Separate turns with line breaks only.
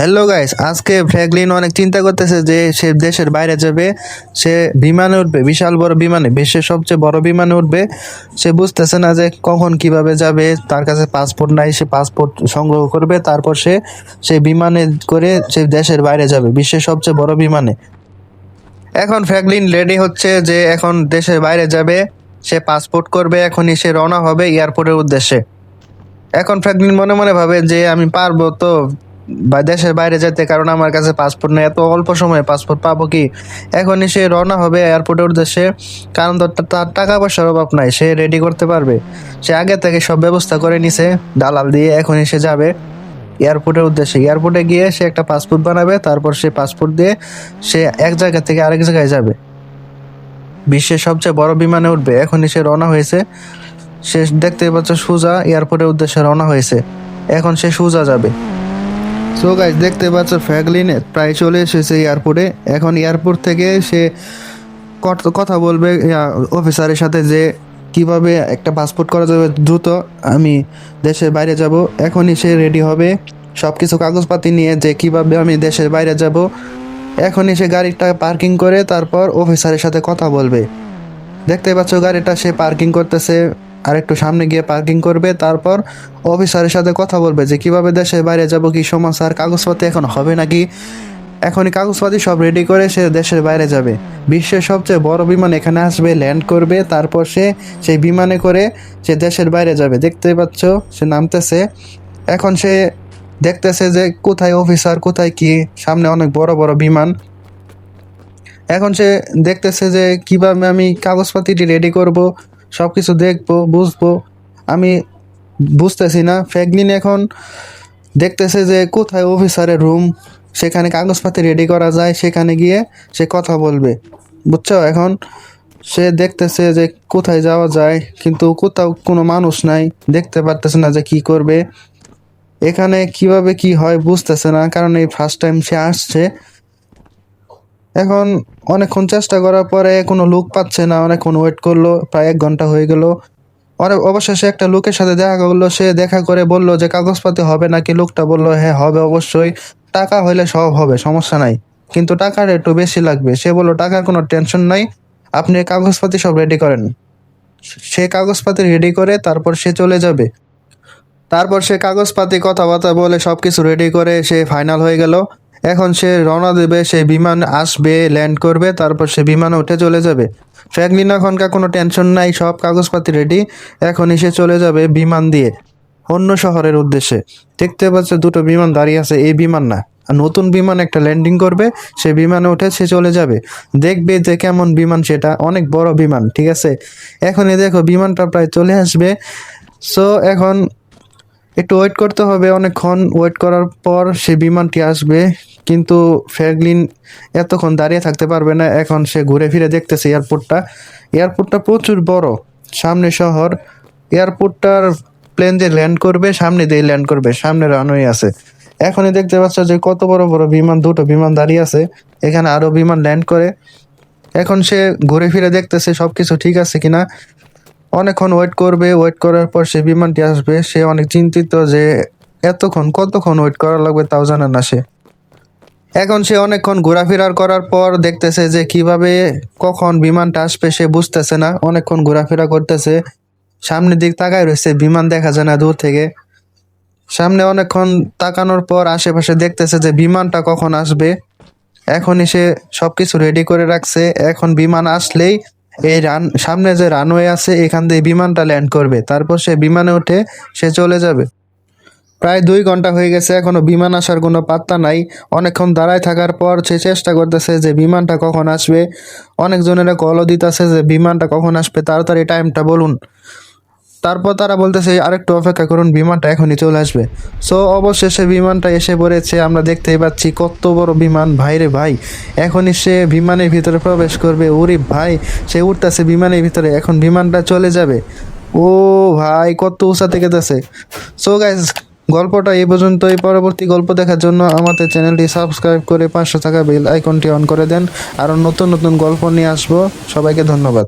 Hello guys আজকে Franklin অনেক চিন্তা করতেছে যে সে দেশের বাইরে যাবে, সে বিমানে উঠবে, বিশাল বড় বিমানে, বিশ্বের সবচেয়ে বড় বিমানে উঠবে। সে বুঝতেছে না যে কখন কীভাবে যাবে, তার কাছে পাসপোর্ট নাই, সে পাসপোর্ট সংগ্রহ করবে, তারপর সে সে বিমানে করে সে দেশের বাইরে যাবে, বিশ্বের সবচেয়ে বড় বিমানে। এখন ফ্র্যাঙ্কলিন রেডি হচ্ছে যে এখন দেশের বাইরে যাবে, সে পাসপোর্ট করবে, এখনই সে রওনা হবে এয়ারপোর্টের উদ্দেশ্যে। এখন ফ্র্যাঙ্কলিন মনে মনে ভাবে যে আমি পারব তো দেশের বাইরে যেতে কারণ আমার কাছে পাসপোর্ট নেই। এত অল্প সময়ে পাসপোর্ট পাবো কি? এখনই সে রওনা হবে এয়ারপোর্টের উদ্দেশ্যে, কারণ তার টাকা পয়সার অভাব নাই, সে রেডি করতে পারবে। সে আগে থেকে সব ব্যবস্থা করে নিছে, দালাল দিয়ে এখনই সে যাবে এয়ারপোর্টের উদ্দেশ্যে। এয়ারপোর্টে গিয়ে সে একটা পাসপোর্ট বানাবে, তারপর সে পাসপোর্ট দিয়ে সে এক জায়গা থেকে আরেক জায়গায় যাবে। বিশ্বের সবচেয়ে বড় বিমানে উঠবে, এখনই সে রওনা হয়েছে। সে দেখতে পাচ্ছ সুজা এয়ারপোর্টের উদ্দেশ্যে রওনা হয়েছে। এখন সে সুজা যাবে। সো গাইজ দেখতে পাচ্ছ ফ্র্যাগলিনে প্রায় চলে এসেছে এয়ারপোর্টে এখন এয়ারপোর্ট থেকে সে কথা বলবে অফিসারের সাথে যে কীভাবে একটা পাসপোর্ট করা যাবে দ্রুত। আমি দেশের বাইরে যাব, এখনই সে রেডি হবে। সব কিছু কাগজপাতি নিয়ে যে কীভাবে আমি দেশের বাইরে যাব, এখনই সে গাড়িটা পার্কিং করে, তারপর অফিসারের সাথে কথা বলবে। দেখতে পাচ্ছ গাড়িটা সে পার্কিং করতেছে। আর একটু সামনে গিয়ে পার্কিং করবে, তারপর অফিসারের সাথে কথা বলবে যে কীভাবে দেশের বাইরে যাব, কি সমস্যা আর কাগজপত্র এখন হবে নাকি? এখনই কাগজপাতি সব রেডি করে সে দেশের বাইরে যাবে। বিশ্বের সবচেয়ে বড় বিমান এখানে আসবে ল্যান্ড করবে, তারপর সে সেই বিমানে করে সে দেশের বাইরে যাবে। দেখতে পাচ্ছ, সে নামতেছে। এখন সে দেখতেছে যে কোথায় অফিসার কোথায় কি, সামনে অনেক বড় বড় বিমান। এখন সে দেখতেছে যে কীভাবে আমি কাগজপাতিটি রেডি করব সব কিছু দেখব, বুঝব। আমি বুঝতেছি না। ফ্যাগলিন এখন দেখতেছে যে কোথায় অফিসারের রুম, সেখানে কাগজপাতি রেডি করা যায়, সেখানে গিয়ে সে কথা বলবে। বুঝছ? এখন সে দেখতেছে যে কোথায় যাওয়া যায়, কিন্তু কোথাও কোনো মানুষ নাই, দেখতে পারতেছে না যে কি করবে। এখানে কীভাবে কি হয় বুঝতেছে না, কারণ এই ফার্স্ট টাইম সে আসছে এখন অনেকক্ষণ চেষ্টা করার পরে কোনো লোক পাচ্ছে না, অনেকক্ষণ ওয়েট করল, প্রায় এক ঘণ্টা হয়ে গেল। অনেক অবশেষে একটা লোকের সাথে দেখা করল, সে দেখা করে বলল যে, কাগজপাতি হবে নাকি? লোকটা বলল হ্যাঁ হবে অবশ্যই। টাকা হইলে সব হবে, সমস্যা নাই। কিন্তু টাকার একটু বেশি লাগবে। সে বলল, টাকার কোনো টেনশন নাই। আপনি কাগজপাতি সব রেডি করেন। সে কাগজপাতি রেডি করে তারপর সে চলে যাবে। তারপর সে কাগজপাতি, কথাবার্তা বলে সব কিছু রেডি করে সে ফাইনাল হয়ে গেল। এখন সে রওনা দেবে, সেই বিমান আসবে ল্যান্ড করবে, তারপর সে বিমানে উঠে চলে যাবে। ফ্র্যাঙ্কলিন এখনকার কোনো টেনশন নাই, সব কাগজপাতি রেডি এখনই সে চলে যাবে বিমান দিয়ে, অন্য শহরের উদ্দেশ্যে। দেখতে পাচ্ছে, দুটো বিমান দাঁড়িয়ে আছে, এই বিমান না। নতুন বিমান একটা ল্যান্ডিং করবে, সে বিমানে উঠে সে চলে যাবে। দেখবে যে কেমন বিমান সেটা, অনেক বড় বিমান, ঠিক আছে? এখনই দেখো, বিমানটা প্রায় চলে আসবে। সো এখন একটু ওয়েট করতে হবে। অনেকক্ষণ ওয়েট করার পর সে বিমানটি আসবে। কিন্তু ফ্যাগলিন এতক্ষণ দাঁড়িয়ে থাকতে পারবে না। এখন সে ঘুরে ফিরে দেখতেছে এয়ারপোর্টটা। এয়ারপোর্টটা প্রচুর বড়। সামনে শহর। এয়ারপোর্টটার প্লেন দিয়ে ল্যান্ড করবে, সামনে দিয়ে ল্যান্ড করবে, সামনে রানওয়ে আছে। এখনই দেখতে পাচ্ছ যে কত বড় বড় বিমান, দুটো বিমান দাঁড়িয়ে আছে। এখানে আরও বিমান ল্যান্ড করে। এখন সে ঘুরে ফিরে দেখতেছে সব কিছু ঠিক আছে কিনা। অনেকক্ষণ ওয়েট করবে ওয়েট করার পর সে বিমানটি আসবে, সে অনেক চিন্তিত যে এতক্ষণ, কতক্ষণ ওয়েট করা লাগবে তাও জানে না সে। এখন সে অনেকক্ষণ ঘোরাফেরার করার পর দেখতেছে যে কীভাবে কখন বিমানটা আসবে সে বুঝতেছে না। অনেকক্ষণ ঘোরাফেরা করতেছে, সামনের দিক তাকায় রয়েছে, বিমান দেখা যায় না দূর থেকে। সামনে অনেকক্ষণ তাকানোর পর আশেপাশে দেখতেছে যে বিমানটা কখন আসবে। এখনই সে সবকিছু রেডি করে রাখছে। এখন বিমান আসলেই এই রান, সামনে যে রানওয়ে আছে, এখান দিয়ে বিমানটা ল্যান্ড করবে। তারপর সে বিমানে উঠে সে চলে যাবে। প্রায় দুই ঘণ্টা হয়ে গেছে এখনও বিমান আসার কোনো পাত্তা নাই। অনেকক্ষণ দাঁড়ায় থাকার পর সে চেষ্টা করতেছে যে বিমানটা কখন আসবে। অনেকজনেরা কলও দিতেছে যে বিমানটা কখন আসবে, তাড়াতাড়ি টাইমটা বলুন। তারপর তারা বলতেছে আরেকটু অপেক্ষা করুন, বিমানটা এখনই চলে আসবে। সো অবশেষে বিমানটা এসে পড়েছে। আমরা দেখতেই পাচ্ছি কত বড় বিমান। ভাইরে ভাই, এখনই সে বিমানের ভিতরে প্রবেশ করবে। ওরে ভাই, সে উঠতেছে বিমানের ভিতরে। এখন বিমানটা চলে যাবে। ও ভাই, কত উঁচা থেকে গেছে সো গাইজ গল্পটা এই পর্যন্তই। পরবর্তী গল্প দেখার জন্য আমাদের চ্যানেলটি সাবস্ক্রাইব করে পাঁচশো টাকা বেল আইকনটি অন করে দেন। আরও নতুন নতুন গল্প নিয়ে আসব। সবাইকে ধন্যবাদ।